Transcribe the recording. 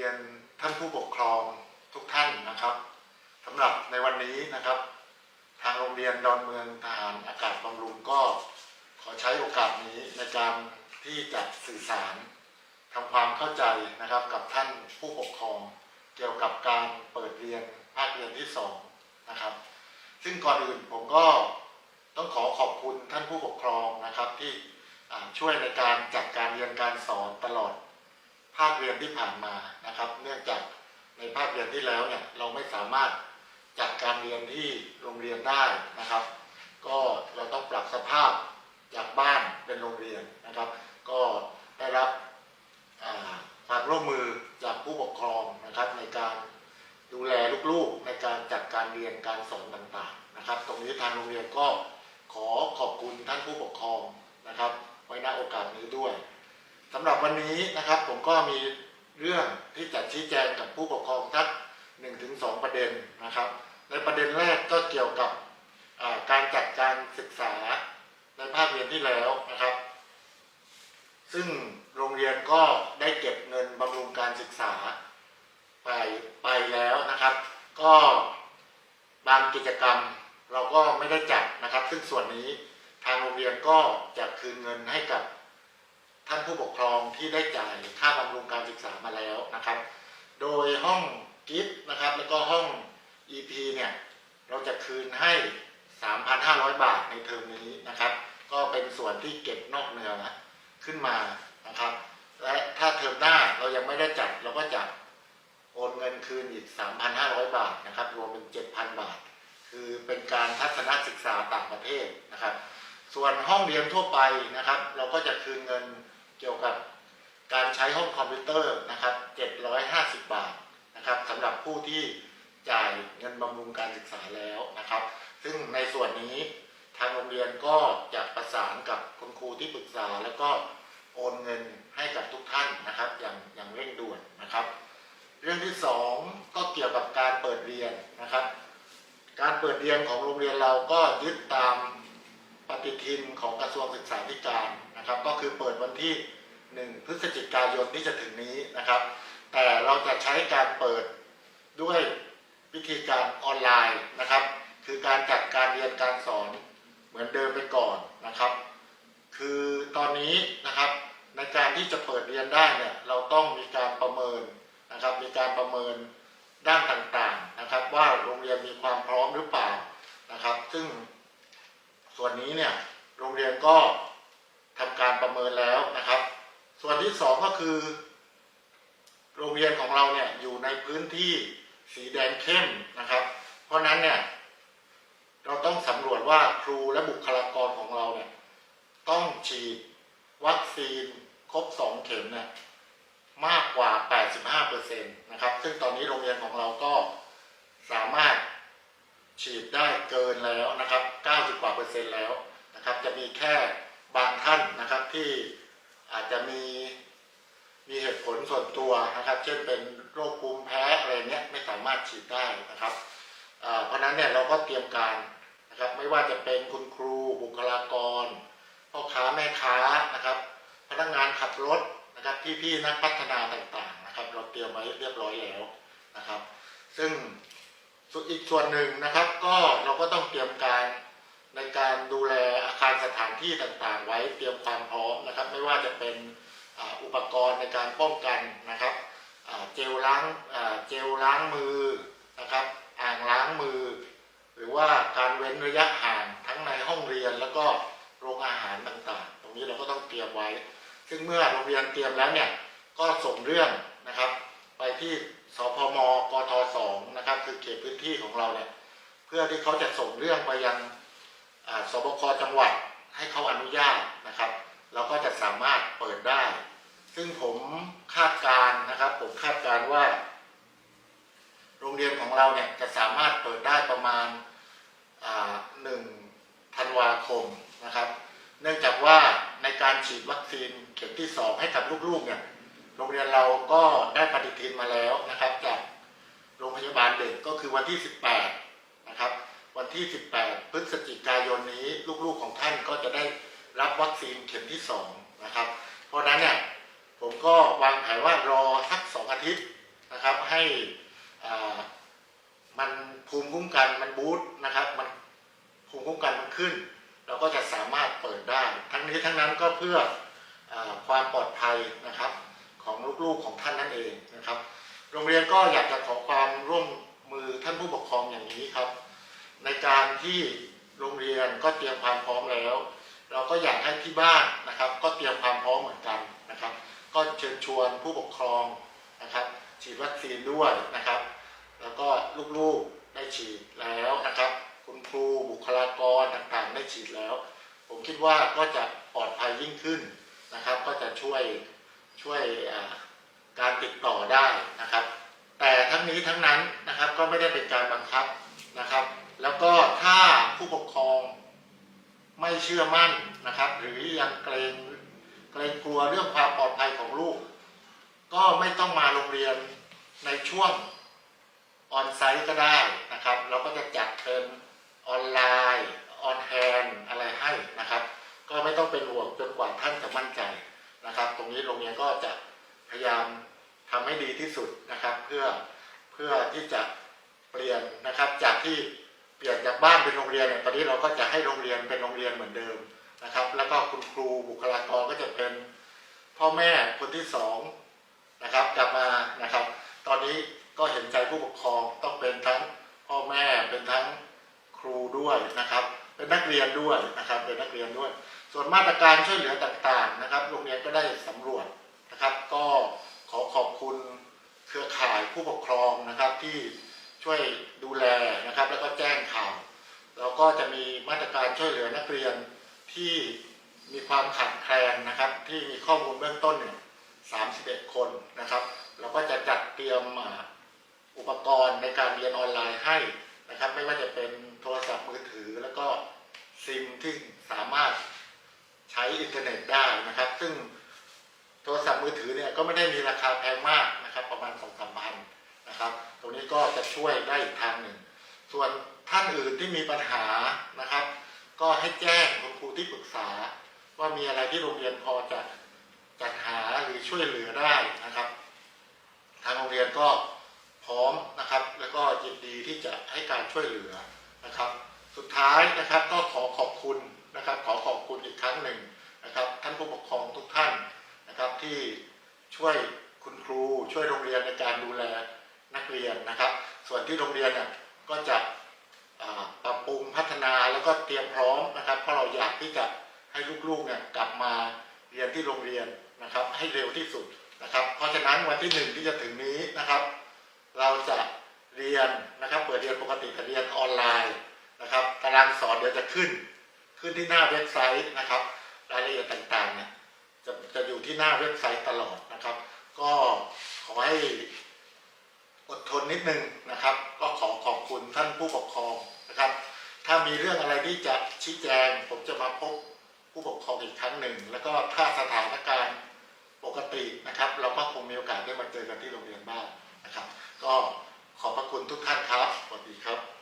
รียนท่านผู้ปกครองทุกท่านนะครับสำหรับในวันนี้นะครับ ทางโรงเรียนดอนเมืองทหารอากาศบำรุงก็ขอใช้โอกาสนี้ในการที่จะสื่อสารทำความเข้าใจนะครับกับท่านผู้ปกครอง เกี่ยวกับการเปิดเรียนภาคเรียนที่สองนะครับ ซึ่งก่อนอื่นผมก็ต้องขอขอบคุณท่านผู้ปกครองนะครับที่ช่วยในการจัดการเรียนการสอนตลอด ภาคเรียนที่ผ่านมานะครับ เนื่องจากในภาคเรียนที่แล้วเนี่ยเราไม่สามารถจัดการเรียนที่โรงเรียนได้นะครับ ก็เราต้องปรับสภาพจากบ้านเป็นโรงเรียนนะครับ ก็ได้รับอ่าความร่วมมือจากผู้ปกครองนะครับ ในการดูแลลูกๆ ในการจัดการเรียนการสอนต่างๆนะครับ ตรงนี้ทางโรงเรียนก็ขอขอบคุณท่านผู้ปกครองนะครับ ไว้ณโอกาสนี้ด้วย สำหรับวันนี้นะครับผมก็มีเรื่องที่จะชี้แจงกับผู้ปกครองทักหนึ่งถึงสองประเด็นนะครับ ในประเด็นแรกก็เกี่ยวกับการจัดการศึกษาในภาคเรียนที่แล้วนะครับ ซึ่งโรงเรียนก็ได้เก็บเงินบำรุงการศึกษาไปไปแล้วนะครับ ก็บางกิจกรรมเราก็ไม่ได้จัดนะครับ ซึ่งส่วนนี้ทางโรงเรียนก็จะคืนเงินให้กับ ท่านผู้ปกครองที่ได้จ่ายค่าบำรุงการศึกษามาแล้วนะครับ โดยห้องกิฟต์นะครับแล้วก็ห้อง EP เนี่ยเราจะคืนให้ 3,500 บาทในเทอมนี้นะครับ ก็เป็นส่วนที่เก็บนอกเหนือขึ้นมานะครับ และถ้าเทอมหน้าเรายังไม่ได้จัดเราก็จะโอนเงินคืนอีก 3,500 บาทนะครับ รวมเป็น 7,000 บาท คือเป็นการทัศนศึกษาต่างประเทศนะครับ ส่วนห้องเรียนทั่วไปนะครับ เราก็จะคืนเงินเกี่ยวกับการใช้ห้องคอมพิวเตอร์นะครับ 750 บาทนะครับสำหรับผู้ที่จ่ายเงินบำรุงการศึกษาแล้วนะครับ ซึ่งในส่วนนี้ทางโรงเรียนก็จะประสานกับคุณครูที่ปรึกษา แล้วก็โอนเงินให้กับทุกท่านนะครับ อย่างอย่างเร่งด่วนนะครับ เรื่องที่สองก็เกี่ยวกับการเปิดเรียนนะครับ การเปิดเรียนของโรงเรียนเราก็ยึดตาม ปฏิทินของกระทรวงศึกษาธิการนะครับ ก็คือเปิดวันที่ 1 พฤศจิกายนที่จะถึงนี้นะครับ แต่เราจะใช้การเปิดด้วยวิธีการออนไลน์นะครับ คือการจัดการเรียนการสอนเหมือนเดิมไปก่อนนะครับ คือตอนนี้นะครับในการที่จะเปิดเรียนได้เนี่ยเราต้องมีการประเมินนะครับ มีการประเมินด้านต่างๆนะครับ ว่าโรงเรียนมีความพร้อมหรือเปล่านะครับ ซึ่ง ส่ว นี้เนี่ยโรงเรียนก็ทำการประเมินแล้วนะครับ ส่วนที่สองก็คือ โรงเรียนของเราเนี่ยอยู่ในพื้นที่สีแดงเข้มนะครับ เพราะฉะนั้นเนี่ยเราต้องสำรวจว่าครูและบุคลากรของเราเนี่ยต้องฉีดวัคซีนครบสองเข็มเนี่ยมากกว่า 85%นะครับ ซึ่งตอนนี้โรงเรียนของเราก็สามารถ ฉีดได้เกินแล้วนะครับ 90 กว่าเปอร์เซ็นต์แล้วนะครับ จะมีแค่บางท่านนะครับที่อาจจะมีมีเหตุผลส่วนตัวนะครับ เช่นเป็นโรคภูมิแพ้อะไรเนี้ยไม่สามารถฉีดได้นะครับ เพราะฉะนั้นเนี่ยเราก็เตรียมการนะครับ ไม่ว่าจะเป็นคุณครูบุคลากรพ่อค้าแม่ค้านะครับ พนักงานขับรถนะครับพี่ๆนักพัฒนาต่างๆนะครับ เราเตรียมไว้เรียบร้อยแล้วนะครับ ซึ่ง ส่วนอีกส่วนหนึ่งนะครับ ก็เราก็ต้องเตรียมการในการดูแลอาคารสถานที่ต่างๆ ไว้เตรียมความพร้อมนะครับ ไม่ว่าจะเป็นอุปกรณ์ในการป้องกันนะครับเจลล้างเจลล้างมือนะครับอ่างล้างมือ หรือว่าการเว้นระยะห่างทั้งในห้องเรียนแล้วก็โรงอาหารต่างๆ ตรงนี้เราก็ต้องเตรียมไว้ ซึ่งเมื่อโรงเรียนเตรียมแล้วเนี่ยก็ส่งเรื่องนะครับ ไปที่สพม ตพื้นที่ของเราเนี่ยเพื่อที่เขาจะส่งเรื่องไปยังสบคจังหวัดให้เขาอนุญาตนะครับ เราก็จะสามารถเปิดได้ ซึ่งผมคาดการนะครับ ผมคาดการว่า โรงเรียนของเราเนี่ยจะสามารถเปิดได้ประมาณหนึ่งธันวาคมนะครับ เนื่องจากว่าในการฉีดวัคซีนเข็มที่สองให้กับลูกๆเนี่ยโรงเรียนเราก็ได้ปฏิทินมาแล้วนะครับจาก โรงพยาบาลเด็กก็คือวันที่ 18 นะครับ วันที่ 18 พฤศจิกายนนี้ลูกๆของท่านก็จะได้รับวัคซีนเข็มที่ 2 นะครับ เพราะนั้นเนี่ยผมก็วางแผนว่ารอสัก 2 อาทิตย์นะครับ ให้มันภูมิคุ้มกันมันบูสต์นะครับ มันภูมิคุ้มกันมันขึ้น เราก็จะสามารถเปิดได้ ทั้งนี้ทั้งนั้นก็เพื่ออความปลอดภัยนะครับของลูกๆของท่านนั่นเองนะครับ โรงเรียนก็อยากจะขอความร่วมมือท่านผู้ปกครองอย่างนี้ครับ ในการที่โรงเรียนก็เตรียมความพร้อมแล้ว เราก็อยากให้ที่บ้านนะครับ ก็เตรียมความพร้อมเหมือนกันนะครับ ก็เชิญชวนผู้ปกครองนะครับ ฉีดวัคซีนด้วยนะครับ แล้วก็ลูกๆได้ฉีดแล้วนะครับ คุณครูบุคลากรต่างๆ ได้ฉีดแล้ว ผมคิดว่าก็จะปลอดภัยยิ่งขึ้นนะครับ ก็จะช่วยช่วยอ่า การติดต่อได้นะครับ แต่ทั้งนี้ทั้งนั้นนะครับก็ไม่ได้เป็นการบังคับนะครับ แล้วก็ถ้าผู้ปกครองไม่เชื่อมั่นนะครับ หรือยังเกรงเกรงกลัวเรื่องความปลอดภัยของลูก ก็ไม่ต้องมาโรงเรียนในช่วงออนไซต์ก็ได้นะครับ เราก็จะจัดเป็นออนไลน์ออนแฮนอะไรให้นะครับ ก็ไม่ต้องเป็นห่วงจนกว่าท่านจะมั่นใจนะครับ ตรงนี้โรงเรียนก็จะพยายาม ทำให้ดีที่สุดนะครับ เพื่อเพื่อที่จะเปลี่ยนนะครับ จากที่เปลี่ยนจากบ้านเป็นโรงเรียนเนี่ยตอนนี้เราก็จะให้โรงเรียนเป็นโรงเรียนเหมือนเดิมนะครับ แล้วก็คุณครูบุคลากรก็จะเป็นพ่อแม่คนที่สองนะครับกลับมานะครับ ตอนนี้ก็เห็นใจผู้ปกครองต้องเป็นทั้งพ่อแม่เป็นทั้งครูด้วยนะครับ เป็นนักเรียนด้วยนะครับ เป็นนักเรียนด้วย ส่วนมาตรการช่วยเหลือต่างๆนะครับ โรงเรียนก็ได้สำรวจนะครับ ก็ ขอขอบคุณเครือข่ายผู้ปกครองนะครับที่ช่วยดูแลนะครับ แล้วก็แจ้งข่าวแล้วก็จะมีมาตรการช่วยเหลือนักเรียนที่มีความขาดแคลนนะครับ ที่มีข้อมูลเบื้องต้นเนี่ย31 คนนะครับ เราก็จะจัดเตรียมอุปกรณ์ในการเรียนออนไลน์ให้นะครับ ไม่ว่าจะเป็นโทรศัพท์มือถือ แล้วก็ซิมที่สามารถใช้อินเทอร์เน็ตได้นะครับ ซึ่ง โทรศัพท์มือถือเนี่ยก็ไม่ได้มีราคาแพงมากนะครับ ประมาณสองสามพันนะครับ ตรงนี้ก็จะช่วยได้อีกทางหนึ่ง ส่วนท่านอื่นที่มีปัญหานะครับ ก็ให้แจ้งคุณครูที่ปรึกษา ว่ามีอะไรที่โรงเรียนพอจะจัดหาหรือช่วยเหลือได้นะครับ ทางโรงเรียนก็พร้อมนะครับ แล้วก็ยินดีที่จะให้การช่วยเหลือนะครับ สุดท้ายนะครับก็ขอขอบคุณนะครับ ขอขอบคุณอีกครั้งหนึ่งนะครับ ท่านผู้ปกครองทุกท่าน นะครับที่ช่วยคุณครูช่วยโรงเรียนในการดูแลนักเรียนนะครับ ส่วนที่โรงเรียนเนี่ยก็จะปรับปรุงพัฒนาแล้วก็เตรียมพร้อมนะครับ เพราะเราอยากที่จะให้ลูกๆเนี่ยกลับมาเรียนที่โรงเรียนนะครับ ให้เร็วที่สุดนะครับ เพราะฉะนั้นวันที่หนึ่งที่จะถึงนี้นะครับ เราจะเรียนนะครับเปิดเรียนปกติกับเรียนออนไลน์นะครับตารางสอนเดี๋ยวจะขึ้น ขึ้นที่หน้าเว็บไซต์นะครับ รายละเอียดต่างๆเนี่ย จะจะอยู่ที่หน้าเว็บไซต์ตลอดนะครับ ก็ขอให้อดทนนิดนึงนะครับ ก็ขอขอบคุณท่านผู้ปกครองนะครับ ถ้ามีเรื่องอะไรที่จะชี้แจง ผมจะมาพบผู้ปกครองอีกครั้งหนึ่ง แล้วก็ถ้าสถานการณ์ปกตินะครับ เราก็คงมีโอกาสได้มาเจอกันที่โรงเรียนบ้างนะครับ ก็ขอบพระคุณทุกท่านครับสวัสดีครับ